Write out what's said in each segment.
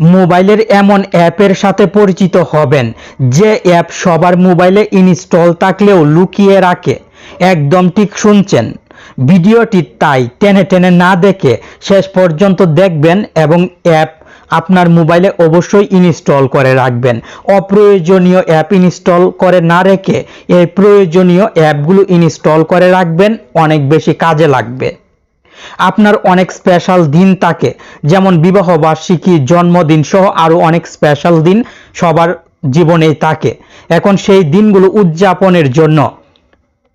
মোবাইলের এমন অ্যাপের সাথে পরিচিত হবেন, যে অ্যাপ সবার মোবাইলে ইনস্টল থাকলেও লুকিয়ে রাখে। একদম ঠিক শুনছেন। ভিডিওটি তাই টেনে টেনে না দেখে শেষ পর্যন্ত দেখবেন এবং অ্যাপ আপনার মোবাইলে অবশ্যই ইনস্টল করে রাখবেন। অপ্রয়োজনীয় অ্যাপ ইনস্টল করে না রেখে এই প্রয়োজনীয় অ্যাপগুলো ইনস্টল করে রাখবেন, অনেক বেশি কাজে লাগবে। আপনার অনেক স্পেশাল দিন থাকে। যেমন বিবাহ বার্ষিকী, জন্মদিন সহ আরও অনেক স্পেশাল দিন সবার জীবনেই থাকে। এখন সেই দিনগুলো উদযাপনের জন্য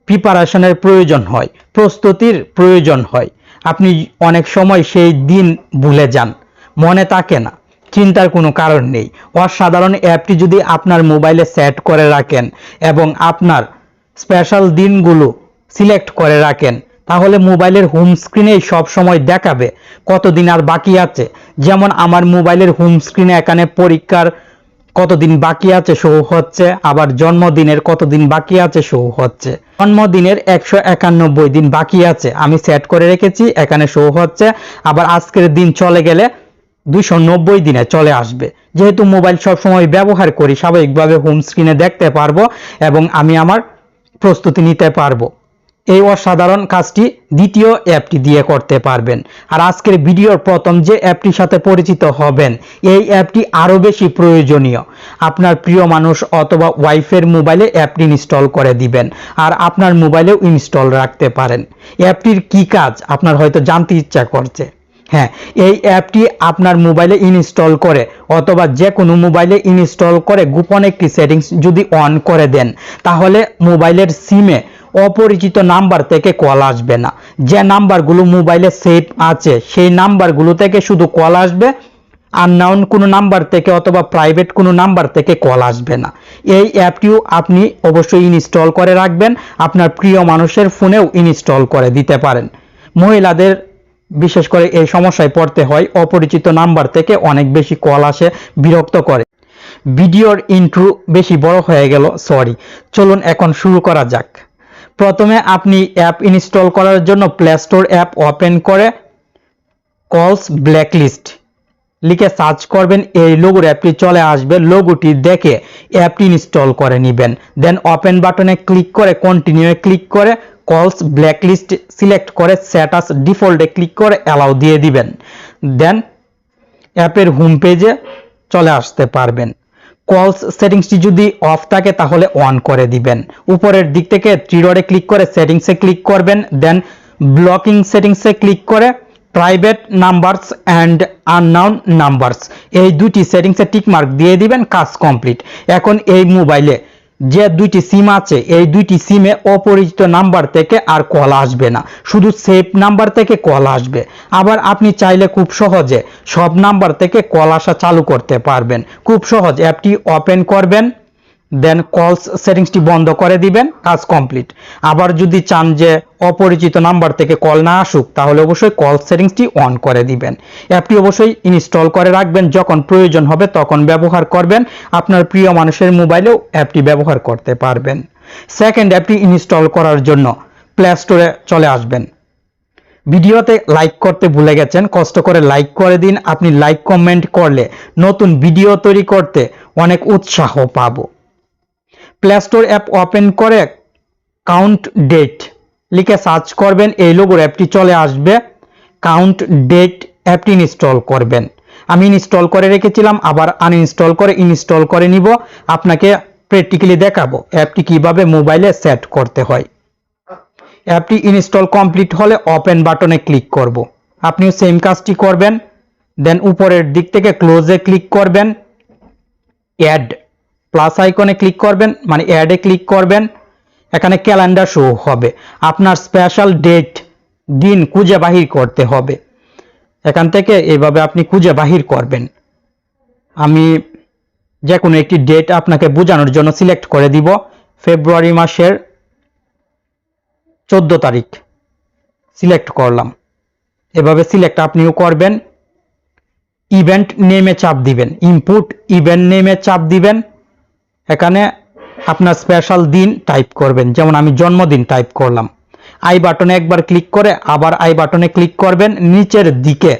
প্রিপারেশনের প্রয়োজন হয়, প্রস্তুতির প্রয়োজন হয়। আপনি অনেক সময় সেই দিন ভুলে যান, মনে থাকে না, চিন্তার কোনো কারণ নেই। অসাধারণ অ্যাপটি যদি আপনার মোবাইলে সেট করে রাখেন এবং আপনার স্পেশাল দিনগুলো সিলেক্ট করে রাখেন তাহলে মোবাইলের হোম স্ক্রিনেই সব সময় দেখাবে। কতদিন আর বাকি আছে? যেমন আমার মোবাইলের হোম স্ক্রিনে এখানে পরীক্ষার কতদিন বাকি আছে শো হচ্ছে, আবার জন্মদিনের কতদিন বাকি আছে শো হচ্ছে। জন্মদিনের একশো একানব্বই দিন বাকি আছে, আমি সেট করে রেখেছি, এখানে শো হচ্ছে, আবার আজকের দিন চলে গেলে দুইশো নব্বই দিনে চলে আসবে। যেহেতু মোবাইল সবসময় ব্যবহার করি, স্বাভাবিকভাবে হোম স্ক্রিনে দেখতে পারব এবং আমি আমার প্রস্তুতি নিতে পারব। এই অসাধারণ কাজটি দ্বিতীয় অ্যাপটি দিয়ে করতে পারবেন। আর আজকের ভিডিওর প্রথম যে অ্যাপটির সাথে পরিচিত হবেন, এই অ্যাপটি আরও বেশি প্রয়োজনীয়। আপনার প্রিয় মানুষ অথবা ওয়াইফের মোবাইলে অ্যাপটি ইনস্টল করে দিবেন আর আপনার মোবাইলেও ইনস্টল রাখতে পারেন। অ্যাপটির কি কাজ? আপনার হয়তো জানতে ইচ্ছা করছে। হ্যাঁ এই অ্যাপটি আপনার মোবাইলে ইনস্টল করে অথবা যে কোনো মোবাইলে ইনস্টল করে গোপন একটি সেটিংস যদি অন করে দেন, তাহলে মোবাইলের সিমে অপরিচিত নাম্বার থেকে কল আসবে না। যে নাম্বারগুলো মোবাইলে সেভ আছে, সেই নাম্বারগুলো থেকে শুধু কল আসবে। আননাউন কোনো নাম্বার থেকে অথবা প্রাইভেট কোনো নাম্বার থেকে কল আসবে না। এই অ্যাপটিও আপনি অবশ্যই ইনস্টল করে রাখবেন। আপনার প্রিয় মানুষের ফোনেও ইনস্টল করে দিতে পারেন। মহিলাদের, বিশেষ করে এই সমস্যায় পড়তে হয়, অপরিচিত নাম্বার থেকে অনেক বেশি কল আসে, বিরক্ত করে। ভিডিওর ইন্ট্রো বেশি বড় হয়ে গেল, সরি। চলুন এখন শুরু করা যাক। প্রথমে আপনি অ্যাপ ইনস্টল করার জন্য প্লে স্টোর অ্যাপ ওপেন করে কলস ব্ল্যাকলিস্ট লিখে সার্চ করবেন, এই লোগোর অ্যাপটি চলে আসবে। লোগোটি দেখে অ্যাপটি ইনস্টল করে নেবেন। দেন ওপেন বাটনে ক্লিক করে কন্টিনিউ ক্লিক করে কলস ব্ল্যাকলিস্ট সিলেক্ট করে স্ট্যাটাস ডিফল্টে ক্লিক করে অ্যালাউ দিয়ে দিবেন। দেন অ্যাপের হোম পেজে চলে আসতে পারবেন। কলস সেটিংসটি যদি অফ থাকে, তাহলে অন করে দিবেন। উপরের দিক থেকে ত্রিডরে ক্লিক করে সেটিংসে ক্লিক করবেন দেন ব্লকিং সেটিংসে ক্লিক করে private numbers and unknown numbers এই দুটি সেটিংসে টিকমার্ক দিয়ে দিবেন, কাজ কমপ্লিট এখন এই মোবাইলে যে দুইটি সিম আছে, এই দুইটি সিমে অপরিচিত নাম্বার থেকে আর কল আসবে না। শুধু সেফ নাম্বার থেকে কল আসবে। আবার আপনি চাইলে খুব সহজে সব নাম্বার থেকে কল আসা চালু করতে পারবেন। খুব সহজ, অ্যাপটি ওপেন করবেন। দেন কলস সেটিংসটি বন্ধ করে দিবেন, কাজ কমপ্লিট আবার যদি চান যে অপরিচিত নাম্বার থেকে কল না আসুক, তাহলে অবশ্যই কল সেটিংসটি অন করে দিবেন। অ্যাপটি অবশ্যই ইনস্টল করে রাখবেন, যখন প্রয়োজন হবে তখন ব্যবহার করবেন, আপনার প্রিয় মানুষের মোবাইলেও অ্যাপটি ব্যবহার করতে পারবেন। সেকেন্ড অ্যাপটি ইনস্টল করার জন্য প্লে স্টোরে চলে আসবেন। ভিডিওতে লাইক করতে ভুলে গেছেন, কষ্ট করে লাইক করে দিন। আপনি লাইক কমেন্ট করলে নতুন ভিডিও তৈরি করতে অনেক উৎসাহ পাবো। প্লে স্টোর অ্যাপ ওপেন করে কাউন্ট ডেট লিখে সার্চ করবেন, এই লোগোর অ্যাপটি চলে আসবে। কাউন্ট ডেট অ্যাপটি ইনস্টল করবেন। আমি ইনস্টল করে রেখেছিলাম, আবার আনইনস্টল করে ইনস্টল করে নিব। আপনাকে প্র্যাকটিক্যালি দেখাবো অ্যাপটি কীভাবে মোবাইলে সেট করতে হয়। অ্যাপটি ইনস্টল কমপ্লিট হলে ওপেন বাটনে ক্লিক করব। আপনিও সেম কাজটি করবেন। দেন উপরের দিক থেকে ক্লোজে ক্লিক করবেন। অ্যাড প্লাস আইকনে ক্লিক করবেন মানে অ্যাডে ক্লিক করবেন, এখানে ক্যালেন্ডার শো হবে। আপনার স্পেশাল ডেট দিন খুঁজে বাহির করতে হবে। এখান থেকে এইভাবে আপনি খুঁজে বাহির করবেন। আমি যে কোনো একটি ডেট আপনাকে বোঝানোর জন্য সিলেক্ট করে দিব ফেব্রুয়ারি মাসের চোদ্দ তারিখ। সিলেক্ট করলাম। এভাবে সিলেক্ট আপনিও করবেন। ইভেন্ট নেমে চাপ দিবেন। ইনপুট ইভেন্ট নেমে চাপ দিবেন। এখানে আপনার স্পেশাল দিন টাইপ করবেন, যেমন আমি জন্মদিন টাইপ করলাম। আই বাটনে একবার ক্লিক করে আবার আই বাটনে ক্লিক করবেন, নিচের দিকে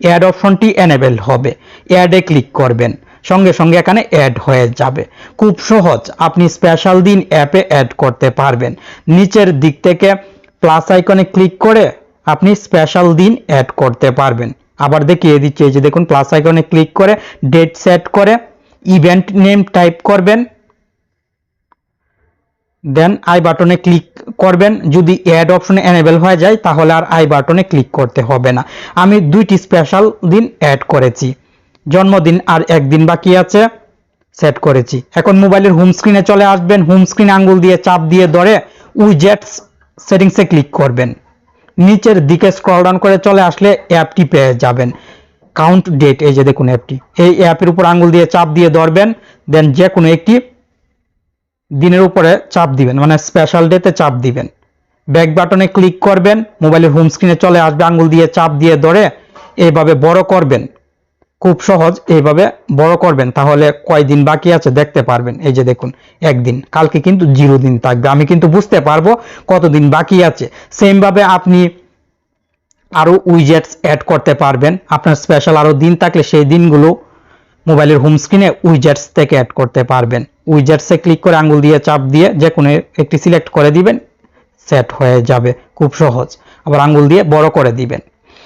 অ্যাড অপশনটি এনেবেল হবে অ্যাডে ক্লিক করবেন, সঙ্গে সঙ্গে এখানে অ্যাড হয়ে যাবে। খুব সহজ, আপনি স্পেশাল দিন অ্যাপে অ্যাড করতে পারবেন। নিচের দিক থেকে প্লাস আইকনে ক্লিক করে আপনি স্পেশাল দিন অ্যাড করতে পারবেন। আবার দেখিয়ে দিচ্ছি, এই যে দেখুন প্লাস আইকনে ক্লিক করে ডেট সেট করে ইভেন্ট নেম টাইপ করবেন। দেন আই বাটনে ক্লিক করবেন। যদি অ্যাড অপশনে এনেবেল হয়ে যায়, তাহলে আর আই বাটনে ক্লিক করতে হবে না। আমি দুইটি স্পেশাল দিন অ্যাড করেছি। জন্মদিন আর একদিন বাকি আছে সেট করেছি। এখন মোবাইলের হোম স্ক্রিনে চলে আসবেন। হোম স্ক্রিনে আঙ্গুল দিয়ে চাপ দিয়ে ধরে উইজেট সেটিংসে ক্লিক করবেন। নিচের দিকে স্ক্রল ডাউন করে চলে আসলে অ্যাপটি পেয়ে যাবেন। কাউন্ট ডেট এই যে দেখুন অ্যাপটি এই অ্যাপের উপর আঙ্গুল দিয়ে চাপ দিয়ে ধরবেন দেন যে কোনো একটি দিনের উপরে চাপ দিবেন মানে স্পেশাল ডেতে চাপ দিবেন। ব্যাক বাটনে ক্লিক করবেন মোবাইলের হোম স্ক্রিনে চলে আসবে আঙ্গুল দিয়ে চাপ দিয়ে ধরে এইভাবে বড় করবেন। খুব সহজ এইভাবে বড় করবেন, তাহলে কয়দিন বাকি আছে দেখতে পারবেন। এই যে দেখুন, একদিন, কালকে কিন্তু জিরো দিন থাকবে। আমি কিন্তু বুঝতে পারব কতদিন বাকি আছে। সেমভাবে আপনি আরও উইজেটস অ্যাড করতে পারবেন। আপনার স্পেশাল আরও দিন থাকলে সেই দিনগুলো মোবাইলের হোম স্ক্রিনে উইজেটস থেকে অ্যাড করতে পারবেন। উইজেটসে ক্লিক করে আঙ্গুল দিয়ে চাপ দিয়ে যে কোনো একটি সিলেক্ট করে দিবেন সেট হয়ে যাবে। খুব সহজ। আবার আঙ্গুল দিয়ে বড় করে দিবেন।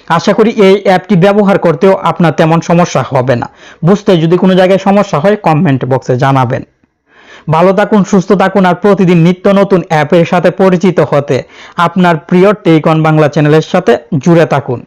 আশা করি এই অ্যাপটি ব্যবহার করতেও আপনার তেমন সমস্যা হবে না। বুঝতে যদি কোনো জায়গায় সমস্যা হয় কমেন্ট বক্সে জানাবেন। ভালো থাকুন, সুস্থ থাকুন আর প্রতিদিন নিত্য নতুন অ্যাপের সাথে পরিচিত হতে। আপনার প্রিয় টেক অন বাংলা চ্যানেলের সাথে জুড়ে থাকুন।